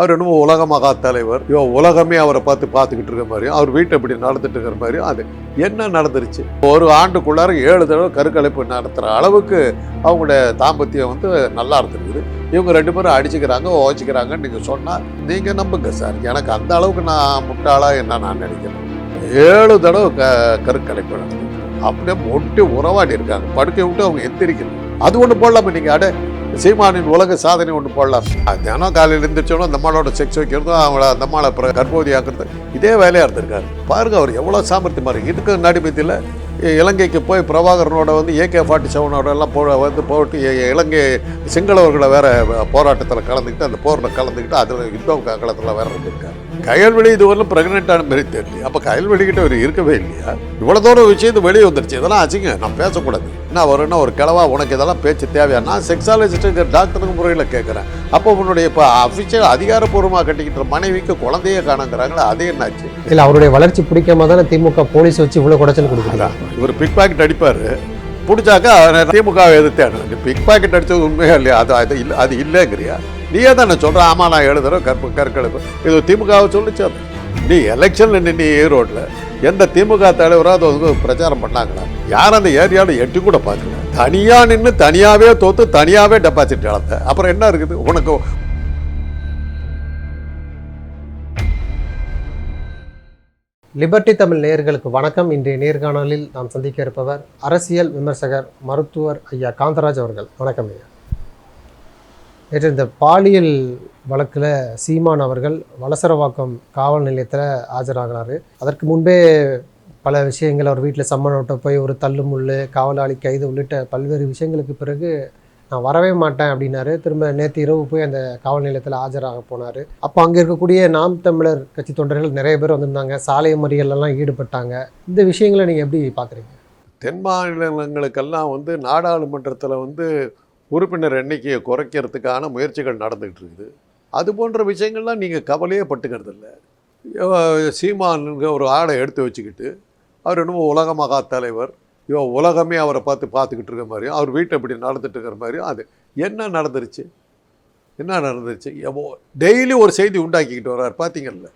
அவர் என்னமோ உலக மகா தலைவர் ஐயோ உலகமே அவரை பார்த்து பார்த்துக்கிட்டு இருக்க மாதிரியும் அவர் வீட்டை இப்படி நடந்துட்டு இருக்கிற மாதிரியும் அது என்ன நடந்துருச்சு? ஒரு ஆண்டுக்குள்ளார ஏழு தடவை கருக்கலைப்பு நடத்துகிற அளவுக்கு அவங்களுடைய தாம்பத்தியம் வந்து நல்லா இருந்திருக்குது. இவங்க ரெண்டு பேரும் அடிச்சுக்கிறாங்க ஓச்சிக்கிறாங்கன்னு நீங்கள் சொன்னால் நீங்கள் நம்புங்க சார். எனக்கு அந்த அளவுக்கு நான் முட்டாளாக என்ன நான் நினைக்கிறேன். ஏழு தடவை க கருக்கலைப்பு நடந்தது அப்படியே ஒட்டி உறவாடி இருக்காங்க. படுக்கை விட்டு அவங்க எந்திரிக்கணும். அது ஒன்று போடலாமா நீங்கள் அட சீமானின் உலக சாதனை ஒன்று போடலாம். தினம் காலையில் எழுந்திரிச்சோன்னா நம்மளோட செக்ஸ் வைக்கிறதும் அவங்கள நம்மளை அப்புறம் கர்ப்பவதி ஆக்குறது இதே வேலையாக இருந்திருக்காரு. பாருங்க அவர் எவ்வளோ சாமர்த்தியமாக இருக்கு இதுக்கு நடுமத்தியில் இலங்கைக்கு போய் பிரபாகரனோட வந்து ஏகே ஃபார்ட்டி செவனோட எல்லாம் போ வந்து போட்டு இலங்கை சிங்களவர்களை வேற போராட்டத்தில் கலந்துக்கிட்டு அந்த போரில் கலந்துக்கிட்டு அதில் யுத்த காலத்தில் வேற இருந்திருக்காரு. கயல்வெளி இதுவரையிலும் வரலும் மாரி தெரியல. அப்போ கயல்வெளிக்கிட்ட அவர் இருக்கவே இல்லையா? இவ்வளோ தூரம் விஷயத்து வெளியே வந்துருச்சு. இதெல்லாம் ஆச்சுங்க நான் பேசக்கூடாது. என்ன வரும்னா ஒரு கிழவா உனக்கு இதெல்லாம் பேச்சு தேவையா? நான் செக்ஸாலஜிஸ்ட்டுங்கிற டாக்டருங்க முறையில் கேட்குறேன். அப்போ உன்னுடைய இப்போ அஃபிஷியல் அதிகாரப்பூர்வமாக கட்டிக்கிட்ட மனைவிக்கு குழந்தையே காணுங்கிறாங்களே அதே என்னாச்சு? இல்ல அவருடைய வளர்ச்சி பிடிக்காம தானே திமுக போலீஸ் வச்சு இவ்வளவு குடைச்சல் கொடுக்குறாங்க? அதான் இவர் பிக் பாக்கெட் அடிப்பார். பிடிச்சாக்கா திமுக எதிர்த்தேன் பிக் பாக்கெட் அடித்தது உண்மையா இல்லையா? அது அது இல்லை அது இல்லைங்கிறியா? நீயே தானே சொல்கிற ஆமாம் நான் எழுதுறேன் கற்பு கற்கலப்பு இது திமுகவை சொல்லிச்சு அது. நீ எலெக்ஷனில் நின்று ஈரோட்டில் எந்த திமுக தலைவராக அதை பிரச்சாரம் பண்ணாங்களா யார் அந்த ஏரியாவில் எட்டி கூட பார்க்கல? தனியாக நின்று தனியாகவே தோத்து தனியாகவே டெபாசிட் இழந்த. அப்புறம் என்ன இருக்குது? உனக்கு லிபர்டி தமிழ் நேயர்களுக்கு வணக்கம். இன்றைய நேர்காணலில் நாம் சந்திக்க இருப்பவர் அரசியல் விமர்சகர் மருத்துவர் ஐயா காந்தராஜ் அவர்கள். வணக்கம் ஐயா. நேற்று இந்த பாலியல் வழக்கில் சீமான் அவர்கள் வலசரவாக்கம் காவல் நிலையத்தில் ஆஜராகிறார். அதற்கு முன்பே பல விஷயங்கள் அவர் வீட்டில் சம்மனோட்ட போய் ஒரு தள்ளு முள்ளு காவலாளி கைது உள்ளிட்ட பல்வேறு விஷயங்களுக்கு பிறகு நான் வரவே மாட்டேன் அப்படின்னாரு. திரும்ப நேற்று இரவு போய் அந்த காவல் நிலையத்தில் ஆஜராக போனார். அப்போ அங்கே இருக்கக்கூடிய நாம் தமிழர் கட்சி தொண்டர்கள் நிறைய பேர் வந்திருந்தாங்க. சாலை மறியலெல்லாம் ஈடுபட்டாங்க. இந்த விஷயங்களை நீங்கள் எப்படி பார்க்குறீங்க தென் மாநிலங்களுக்கெல்லாம் வந்து நாடாளுமன்றத்தில் வந்து உறுப்பினர் எண்ணிக்கையை குறைக்கிறதுக்கான முயற்சிகள் நடந்துகிட்டு இருக்குது அது போன்ற விஷயங்கள்லாம் நீங்கள் கவலையே பட்டுக்கிறது இல்லை சீமானுங்க ஒரு ஆளை எடுத்து வச்சுக்கிட்டு அவர் என்னமோ உலக மகா தலைவர் இவன் உலகமே அவரை பார்த்து பார்த்துக்கிட்டு இருக்க மாதிரியும் அவர் வீட்டை இப்படி நடந்துட்டு இருக்கிற மாதிரியும் அது என்ன நடந்துருச்சு? என்ன நடந்துருச்சு? எவ்வளோ டெய்லி ஒரு செய்தி உண்டாக்கிக்கிட்டு வர்றார் பார்த்தீங்கல்ல?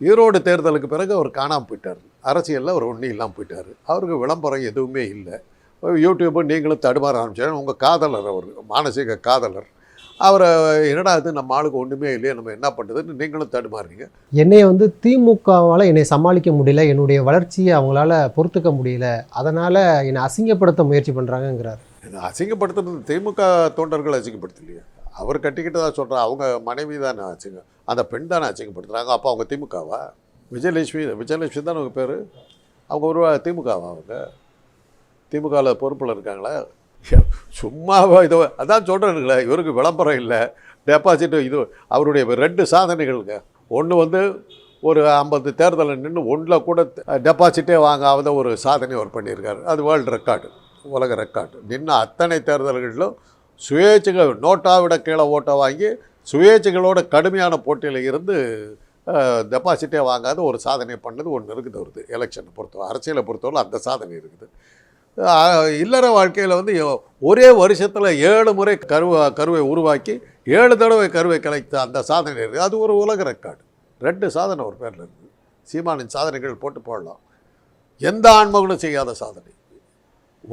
ஈரோடு தேர்தலுக்கு பிறகு அவர் காணாமல் போயிட்டார். அரசியலில் அவர் ஒன்றும் இல்லாமல் போயிட்டார். அவருக்கு விளம்பரம் எதுவுமே இல்லை. யூடியூப்பு நீங்களும் தடுமாற ஆரம்பிச்சாரு. உங்கள் காதலர் அவர் மானசீக காதலர். அவரை என்னடா இது? நம்ம ஆளுக்கு ஒன்றுமே இல்லையே நம்ம என்ன பண்ணுறதுன்னு நீங்களும் தடுமாறுறீங்க. என்னைய வந்து திமுகவால் என்னை சமாளிக்க முடியல என்னுடைய வளர்ச்சியை அவங்களால பொறுத்துக்க முடியல அதனால் என்னை அசிங்கப்படுத்த முயற்சி பண்ணுறாங்கங்கிறார் அசிங்கப்படுத்துறது திமுக தொண்டர்கள் அசிங்கப்படுத்தலையே. அவர் கட்டிக்கிட்டு தான் சொல்கிறேன் அவங்க மனைவி தானே அசிங்க அந்த பெண் தானே அசிங்கப்படுத்துகிறாங்க அப்போ அவங்க திமுகவா? விஜயலட்சுமி விஜயலட்சுமி தானே அவங்க பேர்? அவங்க ஒரு திமுகவா அவங்க? திமுகவில் பொறுப்பில் இருக்காங்களா? சும்மாவா இதோ அதான் சொல்கிறேனுங்களே இவருக்கு விளம்பரம் இல்லை. டெபாசிட் இது அவருடைய ரெண்டு சாதனைகளுங்க. ஒன்று வந்து ஒரு ஐம்பது தேர்தலில் நின்று ஒன்றில் கூட டெபாசிட்டே வாங்காத ஒரு சாதனை அவர் பண்ணியிருக்காரு. அது வேர்ல்டு ரெக்கார்டு உலக ரெக்கார்டு நின்று அத்தனை தேர்தல்களிலும் சுயேட்சைகள் நோட்டா விட கீழே ஓட்டை வாங்கி சுயேட்சைகளோட கடுமையான போட்டியில் இருந்து டெபாசிட்டே வாங்காத ஒரு சாதனை பண்ணது ஒன்று இருக்குது வருது எலெக்ஷனை பொறுத்தவரை அரசியலை பொறுத்தவரை அந்த சாதனை இருக்குது. இல்லற வாழ்க்கையில் வந்து ஒரே வருஷத்தில் ஏழு முறை கருவை கருவை உருவாக்கி ஏழு தடவை கருவை கலைத்த அந்த சாதனை இருக்குது அது ஒரு உலக ரெக்கார்டு. ரெண்டு சாதனை ஒரு பேரில் இருக்குது சீமானின் சாதனைகள் போட்டு போடலாம். எந்த ஆண்மகனும் செய்யாத சாதனை.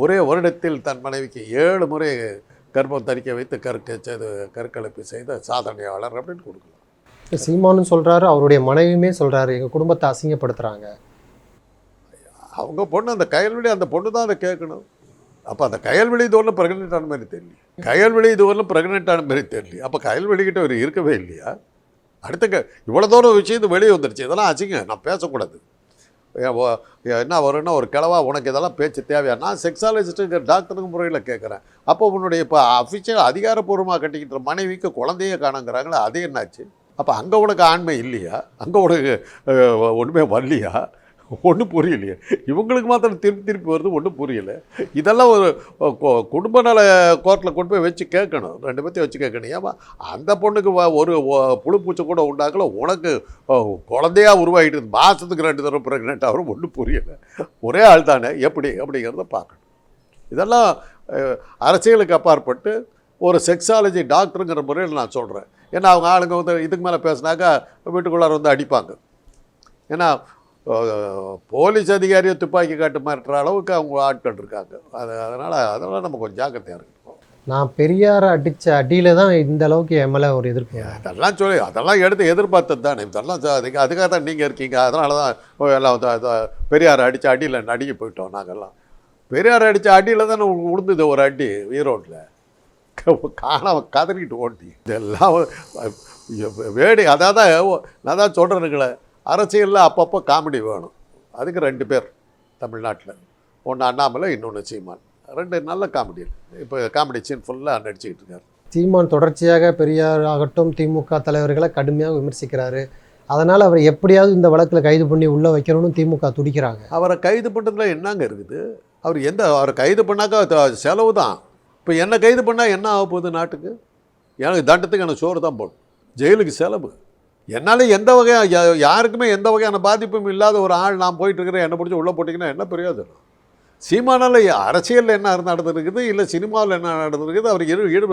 ஒரே வருடத்தில் தன் மனைவிக்கு ஏழு முறை கர்ப்பம் தரிக்க வைத்து கற்க செய்து கற்கலைப்பு செய்த சாதனையாளர் அப்படின்னு கொடுக்கலாம். சீமானும் சொல்கிறாரு அவருடைய மனைவியுமே சொல்கிறாரு எங்கள் குடும்பத்தை அசிங்கப்படுத்துகிறாங்க அவங்க பொண்ணு அந்த கயல்வெளி அந்த பொண்ணு தான் அதை கேட்கணும். அப்போ அந்த கயல்வெளி தோரில் ப்ரெக்னென்ட் ஆன மாதிரி தெரியல. கயல்வெளி தோரில் ப்ரெக்னென்ட் ஆன மாதிரி தெரியல. அப்போ கயல்வெளிக்கிட்ட ஒரு அவர் இருக்கவே இல்லையா? அடுத்த க இவ்வளோ தூரம் விஷயத்து வெளியே வந்துருச்சு. இதெல்லாம் ஆச்சுங்க நான் பேசக்கூடாது. ஏன் என்ன வரும்னா ஒரு கிழவா உனக்கு இதெல்லாம் பேச்சு தேவையா? நான் செக்ஸாலஜிஸ்ட்டுங்கிற டாக்டருங்க முறையில் கேட்குறேன். அப்போ உன்னுடைய இப்போ அஃபிஷியல் அதிகாரப்பூர்வமாக கட்டிக்கிட்ட மனைவிக்கு குழந்தையே காணுங்கிறாங்களே அது என்னாச்சு? அப்போ அங்கே உனக்கு ஆண்மை இல்லையா? அங்கே உனக்கு ஒன்றுமே வரலையா? ஒன்றும் புரியலையே. இவங்களுக்கு மாத்திரம் திருப்பி திருப்பி வருது ஒன்றும் புரியல. இதெல்லாம் ஒரு குடும்ப நல கோர்ட்டில் கொண்டு போய் வச்சு கேட்கணும். ரெண்டு பேர்த்தையும் வச்சு கேட்கணும். ஏமா அந்த பொண்ணுக்கு ஒரு புழு பூச்சை கூட உண்டாக்கல உனக்கு குழந்தையாக குழந்தையா உருவாகிட்டு மாதத்துக்கு ரெண்டு தடவை ப்ரெக்னென்ட் ஆகும் ஒன்றும் புரியலை. ஒரே ஆள் தானே எப்படி அப்படிங்கிறத பார்க்கணும். இதெல்லாம் அரசியலுக்கு அப்பாற்பட்டு ஒரு செக்ஸாலஜி டாக்டருங்கிற முறையில் நான் சொல்கிறேன் ஏன்னா அவங்க ஆளுங்க வந்து இதுக்கு மேலே பேசுனாக்கா வீட்டுக்குள்ளார வந்து அடிப்பாங்க. ஏன்னா போலீஸ் அதிகாரியை துப்பாக்கி காட்டு மாட்டுற அளவுக்கு அவங்க ஆட்கள் இருக்காங்க. அது அதனால் அதனால் நம்ம கொஞ்சம் ஜாக்கிரதையாக இருக்கணும். நான் பெரியாரை அடித்த அடியில் தான் இந்த அளவுக்கு என் மேலே ஒரு எதிர்ப்பு அதெல்லாம் சொல்லி அதெல்லாம் எடுத்து எதிர்பார்த்தது தானே. இதெல்லாம் அதுக்கு அதுக்காக தான் நீங்கள் இருக்கீங்க. அதனால தான் எல்லாம் பெரியார் அடித்த அடியில் நடுங்கி போயிட்டோம் நாங்கள்லாம் பெரியார் அடித்த அடியில் தானே விழுந்தது ஒரு அடி ஈரோட்டில் காணாம கதறிட்டு ஓட்டி. இதெல்லாம் வேடி அதான் தான் நான் தான் சொல்கிறேனுங்களே அரசியலில் அப்பப்போ காமெடி வேணும். அதுக்கு ரெண்டு பேர் தமிழ்நாட்டில். ஒன்று அண்ணாமலை இன்னொன்று சீமான். ரெண்டு நல்ல காமெடி இப்போ காமெடி சீன் ஃபுல்லாக நடிச்சுக்கிட்டு இருக்காரு. சீமான் தொடர்ச்சியாக பெரியார் ஆகட்டும் திமுக தலைவர்களை கடுமையாக விமர்சிக்கிறாரு. அதனால் அவர் எப்படியாவது இந்த வழக்கில் கைது பண்ணி உள்ளே வைக்கணும்னு திமுக துடிக்கிறாங்க. அவரை கைது பண்ணுறதுல என்னங்க இருக்குது? அவர் எந்த அவரை கைது பண்ணாக்கா செலவு தான். இப்போ என்ன கைது பண்ணால் என்ன ஆக போகுது நாட்டுக்கு? எனக்கு தண்டத்துக்கு எனக்கு சோறு தான் போடும் ஜெயிலுக்கு செலவு. என்னால் எந்த வகையாக யாருக்குமே எந்த வகையான பாதிப்பும் இல்லாத ஒரு ஆள் நான் போயிட்டு இருக்கிறேன் என்னை பிடிச்சி உள்ளே போட்டிங்கன்னா என்ன பிரயோஜனம் சீமானால் அரசியலில் என்ன நடந்திருக்குது இல்லை சினிமாவில் என்ன நடந்திருக்குது அவர் இரு இரு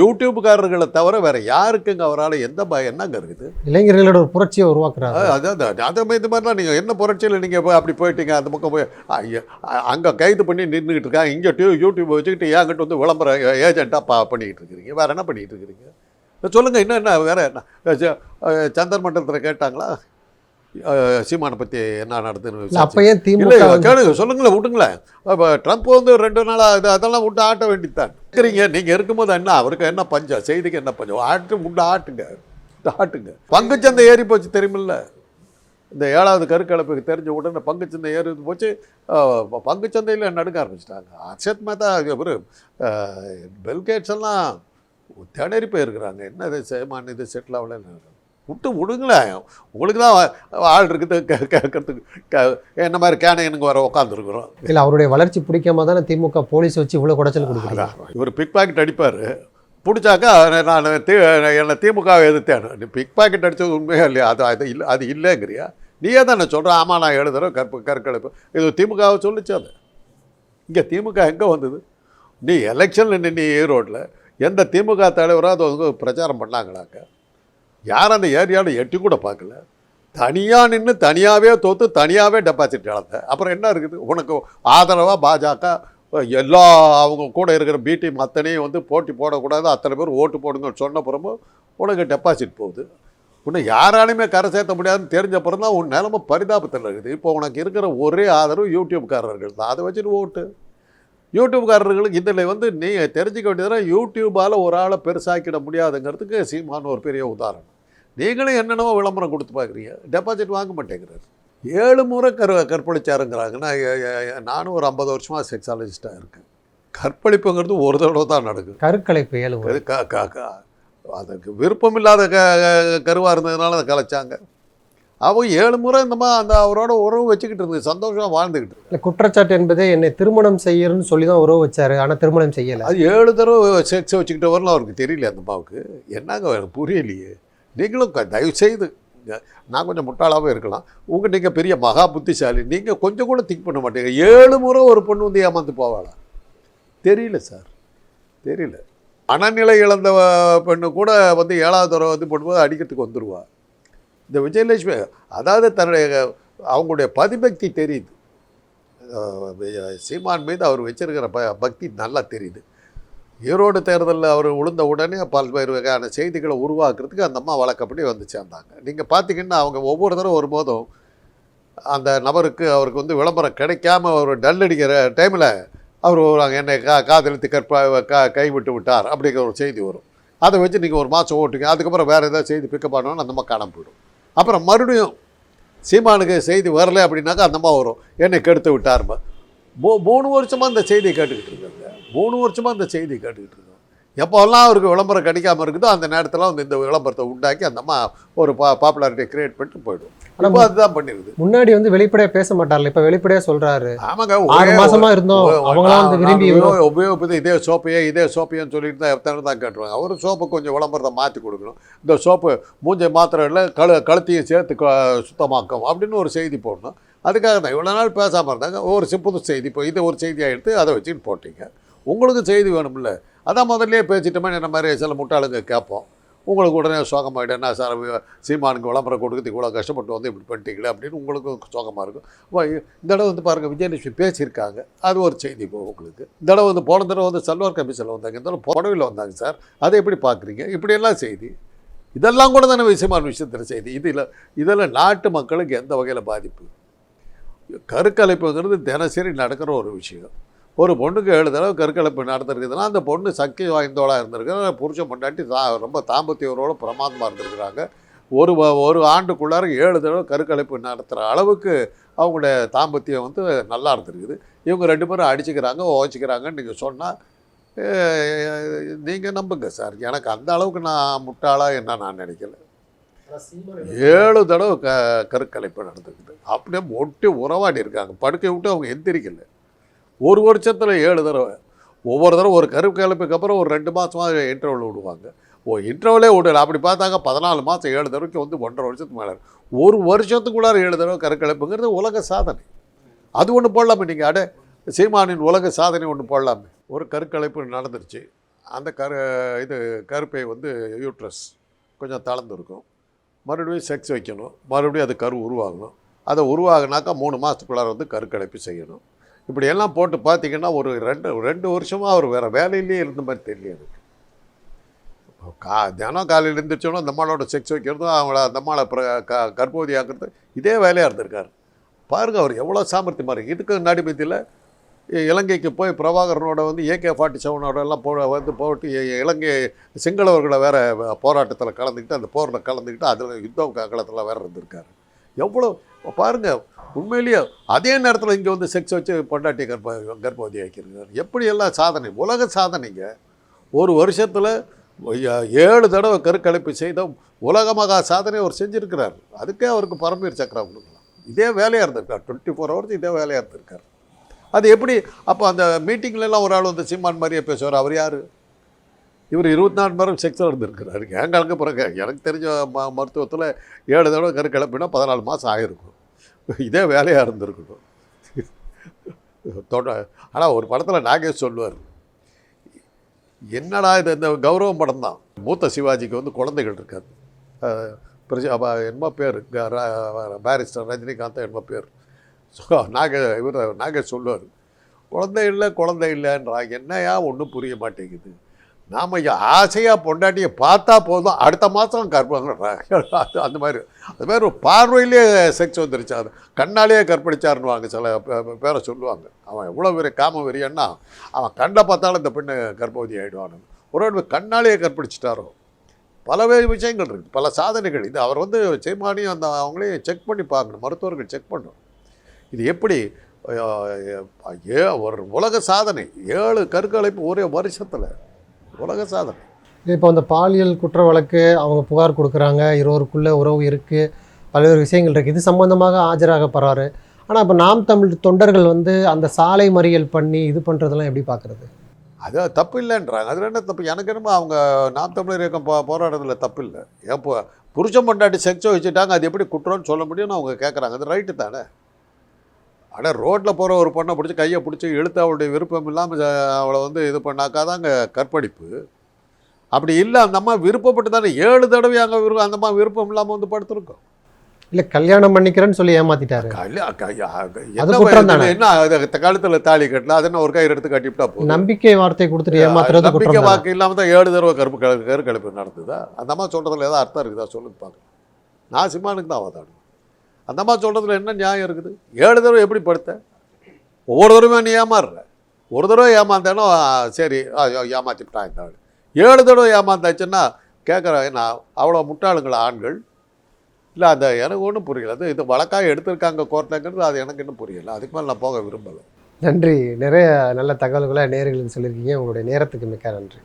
யூடியூப்காரர்களை தவிர வேறு யாருக்குங்க அவரால் எந்த ப என்னங்க இருக்குது? இளைஞர்களோட ஒரு புரட்சியை உருவாக்குறாரு. அதான். அதே மாதிரி இந்த மாதிரிலாம் நீங்கள் என்ன புரட்சியில் நீங்கள் போய் அப்படி போயிட்டீங்க அந்த பக்கம் போய் அங்கே கைது பண்ணி நின்றுக்கிட்டு இருக்காங்க இங்கே டியூ யூடியூப் வச்சுக்கிட்டு ஏங்கிட்ட வந்து விளம்பர ஏஜென்ட்டாக பா பண்ணிக்கிட்டு இருக்கிறீங்க வேறு என்ன பண்ணிக்கிட்டு இருக்கிறீங்க? இப்ப சொல்லுங்க இன்னும் என்ன வேறு என்ன? சந்தர் மண்டலத்தில் கேட்டாங்களா? சீமானை பற்றி என்ன நடந்துன்னு இல்லை விசாரிச்சு- அப்போ ஏன் திமுக கேளுங்க சொல்லுங்களேன் விட்டுங்களேன். இப்போ ட்ரம்ப் வந்து ரெண்டு நாளாக இது அதெல்லாம் விட்டு ஆட்ட வேண்டித்தான் இருக்கிறீங்க நீங்கள் இருக்கும்போது என்ன அவருக்கு என்ன பஞ்சம்? செய்திக்கு என்ன பஞ்சம்? ஆட்டு விட்டு ஆட்டுங்க. ஆட்டுங்க. பங்குச்சந்தை ஏறி போச்சு தெரியுமில்ல? இந்த ஏழாவது கருக்கலப்புக்கு தெரிஞ்ச உடனே பங்குச்சந்தை ஏறி போச்சு. பங்குச்சந்தையில் நடுக்க ஆரம்பிச்சிட்டாங்க. அக்ஷத் மேத்தா இவர் பெல்கேட்ஸ் எல்லாம் திணறி போயிருக்கிறாங்க. என்ன இது சேமான் இது செட்டில் ஆகலன்னு விட்டு விடுங்களேன். உங்களுக்கு தான் ஆள் இருக்குது கேட்கறதுக்கு கே- என்ன மாதிரி கேனையனுங்க வர உட்காந்துருக்குறோம் இல்லை அவருடைய வளர்ச்சி பிடிக்காம தானே திமுக போலீஸ் வச்சு இவ்வளோ குடைச்சல் கொடுக்குறாங்க? இவர் பிக் பாக்கெட் அடிப்பார். பிடிச்சாக்கா நான் தீ என்னை திமுகவை எதிர்த்தேன். நீ பிக் பாக்கெட் அடித்தது உண்மையா இல்லையா? அது அது இல்லை அது இல்லைங்கிறியா? நீயே தானே சொல்கிற ஆமாம் நான் எழுதுறேன் கற்பு கற்கலப்பு இது திமுகவை சொல்லிச்சு அது. இங்கே திமுக எங்கே வந்தது? நீ எலெக்ஷனில் நின்று ஈரோட்டில் எந்த திமுக தலைவராக அது வந்து பிரச்சாரம் பண்ணாங்களாங்க. யார் அந்த ஏரியாவில் எட்டி கூட பார்க்கல. தனியாக நின்று தனியாகவே தோற்று தனியாகவே டெபாசிட் இழந்த அப்புறம் என்ன இருக்குது? உனக்கு ஆதரவாக பாஜக எல்லா அவங்க கூட இருக்கிற பி டீம் அத்தனையும் வந்து போட்டி போடக்கூடாது அத்தனை பேர் ஓட்டு போடுங்கன்னு சொன்ன பிறமும் உனக்கு டெபாசிட் போகுது. உன்னை யாராலையுமே கரை சேர்த்த முடியாதுன்னு தெரிஞ்ச பிறந்தான் உன் நிலமை பரிதாபத்தில் இருக்குது. இப்போ உனக்கு இருக்கிற ஒரே ஆதரவு யூடியூப்காரர்கள் தான். அதை வச்சுட்டு ஓட்டு. யூடியூப்காரர்களுக்கு இதில் வந்து நீ தெரிஞ்சுக்க வேண்டியதுனா யூடியூப்பால் ஒரு ஆளை பெருசாக்கிட முடியாதுங்கிறதுக்கு சீமான் ஒரு பெரிய உதாரணம். நீங்களும் என்னென்னவோ விளம்பரம் கொடுத்து பார்க்குறீங்க டெபாசிட் வாங்க மாட்டேங்கிறாரு. ஏழு முறை கரு கற்பழிச்சாருங்கிறாங்க நான் எ- எ- எ- நானும் ஒரு ஐம்பது வருஷமாக செக்ஸாலஜிஸ்ட்டாக இருக்கேன். கற்பழிப்புங்கிறது ஒரு தடவை தான் நடக்குது. கருக்கலைப்பு ஏழு அதுக்கு விருப்பம் இல்லாத க கருவாக இருந்ததுனால அதை கலைச்சாங்க. அவங்க ஏழு முறை இந்த மாதிரி அந்த அவரோட உறவு வச்சுக்கிட்டு இருந்தது சந்தோஷமாக வாழ்ந்துக்கிட்டு. இல்லை குற்றச்சாட்டு என்பதே என்னை திருமணம் செய்யறன்னு சொல்லி தான் உறவு வச்சாரு ஆனால் திருமணம் செய்யலை. அது ஏழு தடவை செக்ஸ் வச்சுக்கிட்ட வரலாம் அவருக்கு தெரியல அந்த அம்மாவுக்கு என்னங்க எனக்கு புரியலையே. நீங்களும் தயவு செய்து நான் கொஞ்சம் முட்டாளாகவே இருக்கலாம். உங்கள் நீங்கள் பெரிய மகா புத்திசாலி நீங்கள் கொஞ்சம் கூட திங்க் பண்ண மாட்டீங்க. ஏழு முறை ஒரு பொண்ணு வந்து ஏமாந்து போவாளா? தெரியல சார். தெரியல. மனநிலை இழந்த பெண்ணு கூட வந்து ஏழாவது தடவை வந்து பண்ணும்போது அடிக்கிறதுக்கு வந்துடுவா இந்த விஜயலட்சுமி அதாவது தன்னுடைய அவங்களுடைய பதிபக்தி தெரியுது. சீமான் மீது அவர் வச்சிருக்கிற ப பக்தி நல்லா தெரியுது. ஈரோடு தேர்தலில் அவர் உளுந்த உடனே பல்வேறு வகையான செய்திகளை உருவாக்குறதுக்கு அந்த அம்மா வழக்கப்படி வந்து சேர்ந்தாங்க நீங்கள் பார்த்தீங்கன்னா அவங்க ஒவ்வொரு தடவை வரும்போதும் அந்த நபருக்கு அவருக்கு வந்து விளம்பரம் கிடைக்காம ஒரு டல் அடிக்கிற டைமில் அவர் வருவாங்க என்னை கா காதலித்து கற்பா கா கைவிட்டு விட்டார் அப்படிங்கிற ஒரு செய்தி வரும். அதை வச்சு நீங்கள் ஒரு மாதம் ஓட்டுங்க அதுக்கப்புறம் வேறு ஏதாவது செய்தி பிக்கப் பண்ணோன்னு அந்த அம்மா காணாமல் போயிடும். அப்புறம் மறுபடியும் சீமானுக்கு செய்தி வரல அப்படின்னாக்கா அந்தம்மா வரும். என்னை கெடுத்து விட்டாருமா மூ மூணு வருஷமாக அந்த செய்தியை கேட்டுக்கிட்டு இருக்காங்க. மூணு வருஷமாக அந்த செய்தியை கேட்டுக்கிட்டு இருக்காங்க. எப்போல்லாம் அவருக்கு விளம்பரம் கிடைக்காம இருக்குதோ அந்த நேரத்தில் வந்து இந்த விளம்பரத்தை உண்டாக்கி அந்த அம்மா ஒரு பா பாப்புலாரிட்டியை கிரியேட் பண்ணிட்டு போயிடும். இப்போ அதுதான் பண்ணிருக்குது முன்னாடி வந்து வெளிப்படையா பேச மாட்டார்ல இப்ப வெளிப்படையா சொல்றாரு. ஆமாங்க ஆறு ஒரே மாசமா இருந்தோம் அவங்களாம் வந்து விரும்பி உபயோகிப்பது இதே சோப்பையே இதே சோப்பையன்னு சொல்லிட்டு தான் எத்தனை தான் கேட்டுருவாங்க அவர் சோப்பை கொஞ்சம் விளம்பரத்தை மாற்றி கொடுக்கணும். இந்த சோப்பு மூஞ்சை மாத்திரம் இல்லை கழு கழுத்தையும் சேர்த்து சுத்தமாக்கும் அப்படின்னு ஒரு செய்தி போடணும். அதுக்காக தான் இவ்வளோ நாள் பேசாமல் இருந்தாங்க. ஒரு சி- புது செய்தி இப்போ இது ஒரு செய்தியாக எடுத்து அதை வச்சுட்டு போட்டீங்க. உங்களுக்கு செய்தி வேணும்ல. அதான் முதல்லே பேசிட்டோமே என்ன மாதிரி சில முட்டாளுங்க கேட்போம். உங்களுக்கு உடனே சோகமாயிடும். என்ன சார் சீமானுக்கு விளம்பரம் கொடுக்குறது இவ்வளோ கஷ்டப்பட்டு வந்து இப்படி பண்ணிட்டீங்களே அப்படின்னு உங்களுக்கும் சோகமாக இருக்கும். இந்த தடவை வந்து பாருங்கள் விஜயலட்சுமி பேசியிருக்காங்க. அது ஒரு செய்தி இப்போ உங்களுக்கு. இந்த தடவை வந்து போன தடவை வந்து சல்வார் கமிஷனில் வந்தாங்க. இந்த தடவை புடவையில் வந்தாங்க சார். அதை எப்படி பார்க்குறீங்க? இப்படியெல்லாம் செய்தி. இதெல்லாம் கூட தானே விஷயமான விஷயத்தில் செய்தி. இதில் இதில் நாட்டு மக்களுக்கு எந்த வகையில் பாதிப்பு? கருக்கலைப்புங்கிறது தினசரி நடக்கிற ஒரு விஷயம். ஒரு பொண்ணுக்கு ஏழு தடவை கருக்கலைப்பு நடந்திருக்குதுன்னா அந்த பொண்ணு சக்தி வாய்ந்தோளாக இருந்திருக்கு புருஷன் பொண்டாட்டி தா ரொம்ப தாம்பத்தியவரோட பிரமாதமாக இருந்திருக்கிறாங்க. ஒரு ஒரு ஆண்டுக்குள்ளார ஏழு தடவை கருக்கலைப்பு நடத்துகிற அளவுக்கு அவங்களுடைய தாம்பத்தியம் வந்து நல்லா இருந்திருக்குது. இவங்க ரெண்டு பேரும் அடிச்சுக்கிறாங்க ஓச்சிக்கிறாங்கன்னு நீங்கள் சொன்னால் நீங்கள் நம்புங்க சார். எனக்கு அந்த அளவுக்கு நான் முட்டாளாக என்ன நான் நினைக்கல. ஏழு தடவை க கருக்கலைப்பு நடந்துக்குது அப்படியே ஒட்டி உறவாடி இருக்காங்க படுக்கை விட்டு அவங்க எந்திரிக்கலை. ஒரு வருஷத்தில் ஏழு தடவை. ஒவ்வொரு தடவை ஒரு கருக்கலைப்புக்கு அப்புறம் ஒரு ரெண்டு மாதமாக இன்டர்வல் விடுவாங்க. ஓ இன்டர்வலே விடல. அப்படி பார்த்தாங்க பதினாலு மாதம் ஏழு தடவைக்கு வந்து ஒன்றரை வருஷத்துக்கு மேலே ஒரு வருஷத்துக்குள்ளார ஏழு தடவை கருக்கலைப்புங்கிறது உலக சாதனை. அது ஒன்று போடலாமே நீங்கள் அட சீமானின் உலக சாதனை ஒன்று போடலாமே. ஒரு கருக்கலைப்பு நடந்துருச்சு. அந்த கரு இது கருப்பை வந்து யூட்ரஸ் கொஞ்சம் தளர்ந்துருக்கும். மறுபடியும் செக்ஸ் வைக்கணும். மறுபடியும் அது கரு உருவாகணும். அதை உருவாகினாக்கா மூணு மாதத்துக்குள்ளார வந்து கருக்கலைப்பு செய்யணும். இப்படி எல்லாம் போட்டு பார்த்தீங்கன்னா ஒரு ரெண்டு ரெண்டு வருஷமாக அவர் வேறு வேலையிலேயே இருந்த மாதிரி தெரியாது. கா தினம் காலையில் எழுந்திரிச்சோன்னா அந்த அம்மாவோட செக்ஸ் வைக்கிறதும் அவங்கள அந்த அம்மாவை பிர க கர்ப்பவதி ஆக்கிறது இதே வேலையாக இருந்திருக்காரு. பாருங்க அவர் எவ்வளோ சாமர்த்தியமாக இருக்குது இதுக்கு முன்னாடி இலங்கைக்கு போய் பிரபாகரனோட வந்து ஏகே ஃபார்ட்டி செவனோட எல்லாம் போ வந்து போட்டு இலங்கை சிங்களவர்களை வேறு போராட்டத்தில் கலந்துக்கிட்டு அந்த போரில் கலந்துக்கிட்டு அதில் யுத்த காலத்தில் வேறு இருந்திருக்காரு. எவ்வளோ பாருங்க உண்மையிலேயே அதே நேரத்தில் இங்கே வந்து செக்ஸ் வச்சு பொண்டாட்டி கர்ப்ப கர்ப்பவதி ஆக்கியிருக்காரு எப்படியெல்லாம் சாதனை? உலக சாதனைங்க. ஒரு வருஷத்தில் ஏழு தடவை கருக்கலைப்பு செய்த உலக மகா சாதனை அவர் செஞ்சுருக்கிறார். அதுக்கே அவருக்கு பரம்பீர் சக்கரம் கொடுக்கலாம். இதே வேலையாக இருந்திருக்கார். டுவெண்ட்டி ஃபோர் ஹவர்ஸ் இதே வேலையாக இருந்திருக்கார். அது எப்படி? அப்போ அந்த மீட்டிங்லலாம் ஒரு ஆள் வந்து சிம்மான் மாதிரியே பேசுவார். அவர் யார்? இவர் இருபத்தி நாலு மணி நேரம் செக்ஸில் இருந்திருக்கிறாரு. என் பிறகு? எனக்கு தெரிஞ்ச ம மருத்துவத்தில் ஏழு தடவை கருக்கலைப்புனா பதினாலு மாதம் ஆகிருக்கும் இதே வேலையாக இருந்திருக்கணும் தோட்ட ஆனால் ஒரு படத்தில் நாகேஷ் சொல்லுவார் என்னடா இது இந்த கௌரவம் படம் தான் மூத்த சிவாஜிக்கு வந்து குழந்தைகள் இருக்காது. பிரஜா என்னமோ பேர் பேரிஸ்டர் ரஜினிகாந்த் என்னமோ பேர். ஸோ நாக இவர் நாகேஷ் சொல்லுவார் குழந்தை இல்லை குழந்தை இல்லைன்றாங்க. என்னையா ஒன்றும் புரிய மாட்டேங்குது? நாம் ஆசையாக பொண்டாட்டியை பார்த்தா போதும். அடுத்த மாதம் கற்பங்கிறாங்க அந்த மாதிரி. அது மாதிரி ஒரு பார்வையிலே செக்ஸ் வந்துருச்சு அது கண்ணாலேயே கற்பழிச்சாருன்னுவாங்க. சில பே- பேரை சொல்லுவாங்க. அவன் எவ்வளோ பெரிய காம வெறியன்னா அவன் கண்டை பார்த்தாலும் இந்த பெண்ணு கர்ப்பவதி ஆகிடுவானு ஒரு வாட்டி கண்ணாலேயே கற்பழிச்சிட்டாரோ? பலவேறு விஷயங்கள் இருக்குது பல சாதனைகள். இது அவர் வந்து சீமானியும் அந்த அவங்களையும் செக் பண்ணி பார்க்கணும். மருத்துவர்கள் செக் பண்ணணும். இது எப்படி? ஏ ஒரு உலக சாதனை. ஏழு கருக்கலைப்பு ஒரே வருஷத்தில். உலக சாதனை. இப்போ அந்த பாலியல் குற்ற வழக்கு அவங்க புகார் கொடுக்குறாங்க இருவருக்குள்ள உறவு இருக்குது பல்வேறு விஷயங்கள் இருக்குது இது சம்பந்தமாக ஆஜராகப்படுறாரு. ஆனால் இப்போ நாம் தமிழ் தொண்டர்கள் வந்து அந்த சாலை மறியல் பண்ணி இது பண்ணுறதெல்லாம் எப்படி பார்க்குறது? அது தப்பு இல்லைன்றாங்க. அதில் என்ன தப்பு? எனக்கு என்னமோ அவங்க நாம் தமிழர் இயக்கம் போ போராடுறதுல தப்பு இல்லை. ஏன் போ புருஷன் பொண்டாட்டி செக்ஸை வச்சுட்டாங்க அது எப்படி குற்றம்னு சொல்ல முடியும்னு அவங்க கேட்குறாங்க அது ரைட்டு தானே? ஆனால் ரோட்டில் போகிற ஒரு பொண்ணை பிடிச்சி கையை பிடிச்சி இழுத்து அவளுடைய விருப்பம் இல்லாமல் அவளை வந்து இது பண்ணாக்கா தாங்க கற்பழிப்பு. அப்படி இல்லை அந்த அம்மா விருப்பப்பட்டு தானே ஏழு தடவை அங்கே விருப்பம் அந்த அம்மா விருப்பம் இல்லாமல் வந்து படுத்துருக்கோம். இல்லை கல்யாணம் பண்ணிக்கிறேன்னு சொல்லி ஏமாத்திட்டாரு. என்ன கழுத்தில் தாலி கட்டல அது என்ன ஒரு கயிறு எடுத்து கட்டிவிட்டா போதும்? நம்பிக்கை வார்த்தை கொடுத்துட்டு ஏமாத்துறது நம்பிக்கை? வாக்கு இல்லாமல் தான் ஏழு தடவை கருப்பு கரு கருக்கலைப்பு நடந்ததா? அந்த அம்மா சொல்கிறதுல ஏதாவது அர்த்தம் இருக்குதா? சொல்லுங்க பார்க்க நான் சிம்மானுக்கு தான் வாதாடுவேன் அந்த மாதிரி சொல்கிறதுல என்ன நியாயம் இருக்குது? ஏழு தடவை எப்படி படுத்த? ஒவ்வொரு தடவையும் நீ ஏமாறுற? ஒரு தடவை ஏமாந்தேனோ சரி ஆ, இந்த ஏழு தடவை ஏமாந்தாச்சுன்னா கேட்குறேன் நான் அவ்வளோ முட்டாளுங்களா ஆண்கள்? இல்லை அந்த எனக்கு ஒன்றும் புரியல. அது இது வழக்காக எடுத்திருக்காங்க கோர்ட்டுங்கிறது அது எனக்கு இன்னும் புரியல. அதுக்கு மேலே நான் போக விரும்பலை. நன்றி. நிறைய நல்ல தகவல்களை நேர்களுக்கு சொல்லியிருக்கீங்க. உங்களுடைய நேரத்துக்கு மிக்க நன்றி.